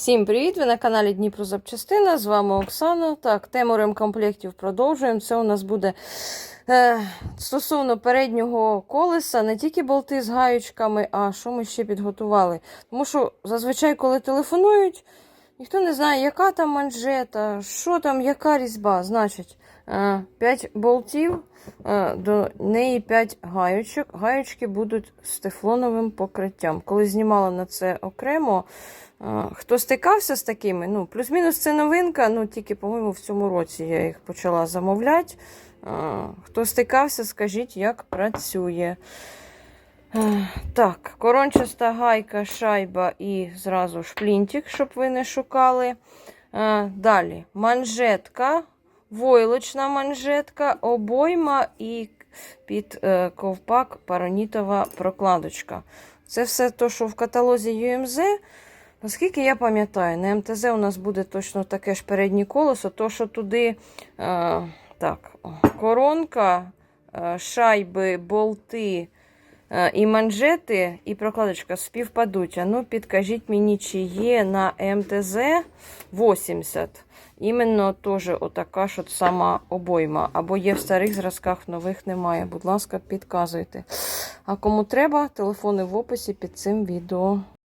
Всім привіт! Ви на каналі Дніпро Запчастина. З вами Оксана. Так, тему ремкомплектів продовжуємо. Це у нас буде е, стосовно переднього колеса, не тільки болти з гаючками, а що ми ще підготували. Тому що зазвичай, коли телефонують, ніхто не знає, яка там манжета, що там, яка різьба. Значить, 5 болтів, е, до неї 5 гаючок. Гаючки будуть з тефлоновим покриттям. Коли знімала на це окремо. Хто стикався з такими? Ну, плюс-мінус це новинка, ну тільки, по-моєму, в цьому році я їх почала замовляти. Хто стикався, скажіть, як працює. Так, корончаста гайка, шайба і зразу шплінтик, щоб ви не шукали. Е, Далі манжетка, войлочна манжетка, обойма і під е, ковпак паранітова прокладочка. Це все те, що в каталозі UMZ. Наскільки я пам'ятаю, на МТЗ у нас буде точно таке ж переднє колесо, то що туди е, так, коронка, шайби, болти і манжети, і прокладочка співпадуть. А ну, підкажіть мені, чи є на МТЗ 80. Іменно теж отака ж от сама обойма. Або є в старих зразках, нових немає. Будь ласка, підказуйте. А кому треба, телефони в описі під цим відео.